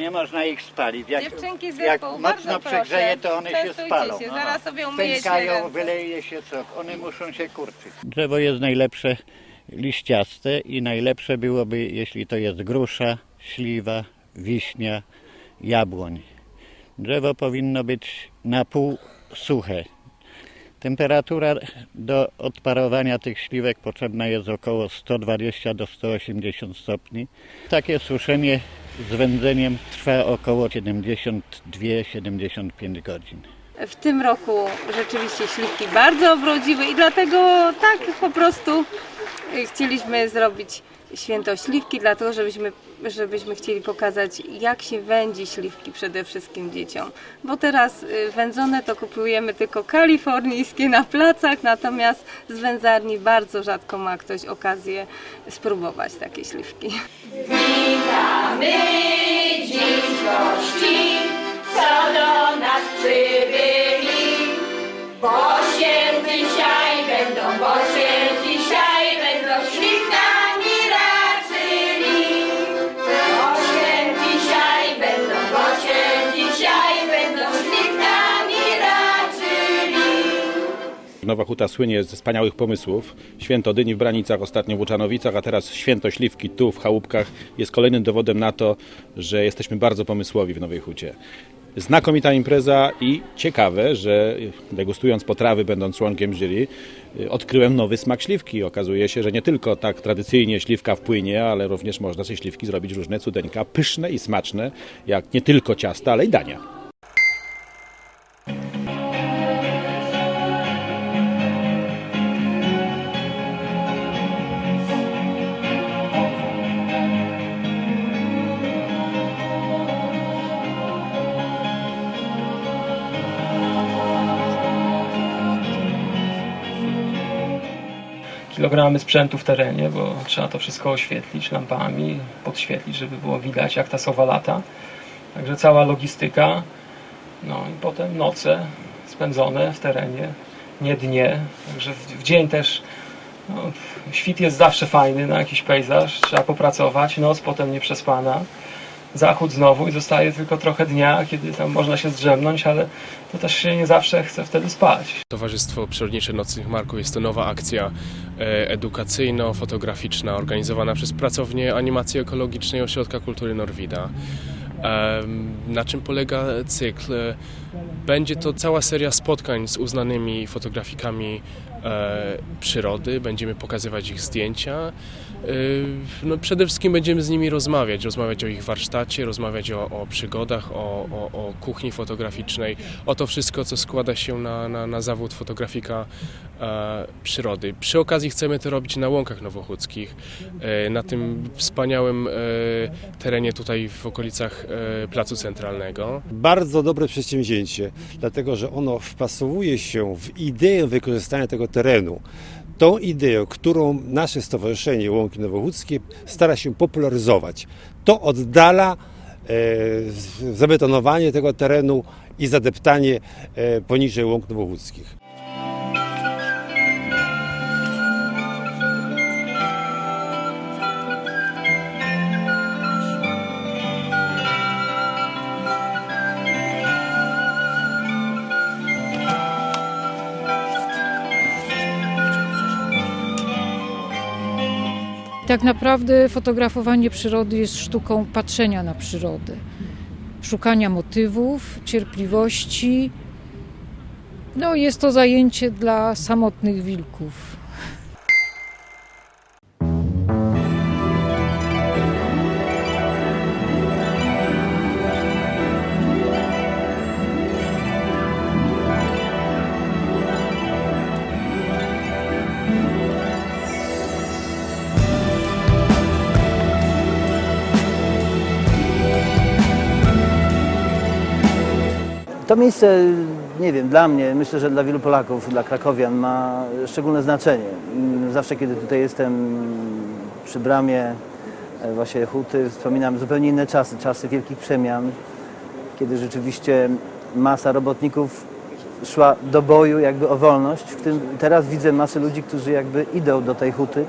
Nie można ich spalić. Jak, Dziewczynki z jak mocno bardzo przegrzeje, proszę. to one się Częstujcie spalą. się, No. zaraz sobie umyjecie Pękają, ręce. wyleje się sok. One muszą się kurczyć. Drzewo jest najlepsze liściaste i najlepsze byłoby, jeśli to jest grusza, śliwa, wiśnia, jabłoń. Drzewo powinno być na pół suche. Temperatura do odparowania tych śliwek potrzebna jest około 120 do 180 stopni. Takie suszenie z wędzeniem trwa około 72-75 godzin. W tym roku rzeczywiście śliwki bardzo obrodziły i dlatego tak po prostu chcieliśmy zrobić święto śliwki, dlatego żebyśmy, żebyśmy chcieli pokazać jak się wędzi śliwki przede wszystkim dzieciom. Bo teraz y, wędzone to kupujemy tylko kalifornijskie na placach, natomiast z wędzarni bardzo rzadko ma ktoś okazję spróbować takie śliwki. Witamy dziś gości, co do nas przybyli. Nowa Huta słynie ze wspaniałych pomysłów. Święto Dyni w Branicach, ostatnio w Łuczanowicach, a teraz Święto Śliwki tu w Chałupkach jest kolejnym dowodem na to, że jesteśmy bardzo pomysłowi w Nowej Hucie. Znakomita impreza i ciekawe, że degustując potrawy, będąc członkiem jury, y, odkryłem nowy smak śliwki. Okazuje się, że nie tylko tak tradycyjnie śliwka w płynie, ale również można ze śliwki zrobić różne cudeńka pyszne i smaczne, jak nie tylko ciasta, ale i dania. Kilogramy sprzętu w terenie, bo trzeba to wszystko oświetlić lampami, podświetlić, żeby było widać jak ta sowa lata. Także cała logistyka. No i potem noce spędzone w terenie, nie dnie. Także w, dzień też no, świt jest zawsze fajny na jakiś pejzaż, trzeba popracować, noc potem nieprzespana. Zachód znowu i zostaje tylko trochę dnia, kiedy tam można się zdrzemnąć, ale to też się nie zawsze chce wtedy spać. Towarzystwo Przyrodnicze Nocnych Marków jest to nowa akcja e, edukacyjno-fotograficzna organizowana przez pracownię animacji ekologicznej Ośrodka Kultury Norwida. Na czym polega cykl? E, Będzie to cała seria spotkań z uznanymi fotografikami przyrody. Będziemy pokazywać ich zdjęcia. E, No przede wszystkim będziemy z nimi rozmawiać, rozmawiać o ich warsztacie, rozmawiać o, o przygodach, o, o, o kuchni fotograficznej, o to wszystko, co składa się na, na, na zawód fotografika e, przyrody. Przy okazji chcemy to robić na łąkach nowochódzkich, e, na tym wspaniałym e, terenie tutaj w okolicach e, Placu Centralnego. bardzo dobre przedsięwzięcie, dlatego że ono wpasowuje się w ideę wykorzystania tego terenu. Tą ideę, którą nasze Stowarzyszenie Łąki Nowochódzkie stara się popularyzować. To oddala e, zabetonowanie tego terenu i zadeptanie e, poniżej łąk nowochódzkich. Tak naprawdę fotografowanie przyrody jest sztuką patrzenia na przyrodę, szukania motywów, cierpliwości. No, jest to zajęcie dla samotnych wilków. To miejsce, nie wiem, dla mnie, myślę, że dla wielu Polaków, dla krakowian ma szczególne znaczenie. Zawsze, kiedy tutaj jestem przy bramie e, właśnie Huty, wspominam zupełnie inne czasy, czasy wielkich przemian, kiedy rzeczywiście masa robotników szła do boju jakby o wolność. W tym, teraz widzę masę ludzi, którzy jakby idą do tej Huty.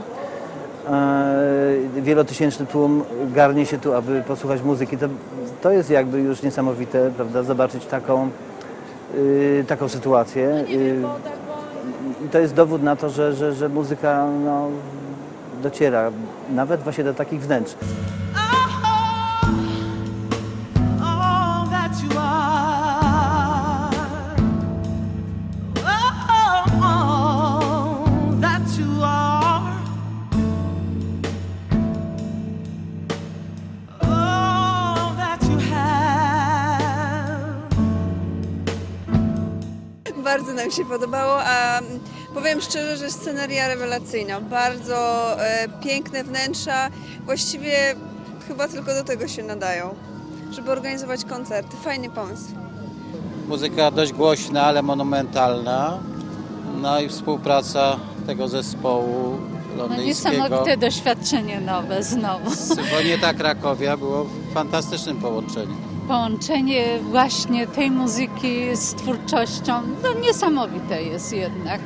E, Wielotysięczny tłum garnie się tu, aby posłuchać muzyki. To to jest jakby już niesamowite, prawda, zobaczyć taką, y, taką sytuację. Y, I to jest dowód na to, że, że, że muzyka no, dociera nawet właśnie do takich wnętrz. Bardzo nam się podobało, a powiem szczerze, że sceneria rewelacyjna. Bardzo e, piękne wnętrza. Właściwie chyba tylko do tego się nadają, żeby organizować koncerty. Fajny pomysł. Muzyka dość głośna, ale monumentalna. No i współpraca tego zespołu No londyńskiego. niesamowite doświadczenie nowe znowu. Symfonieta Krakowia było fantastycznym połączeniem. Połączenie właśnie tej muzyki z twórczością, no niesamowite jest jednak.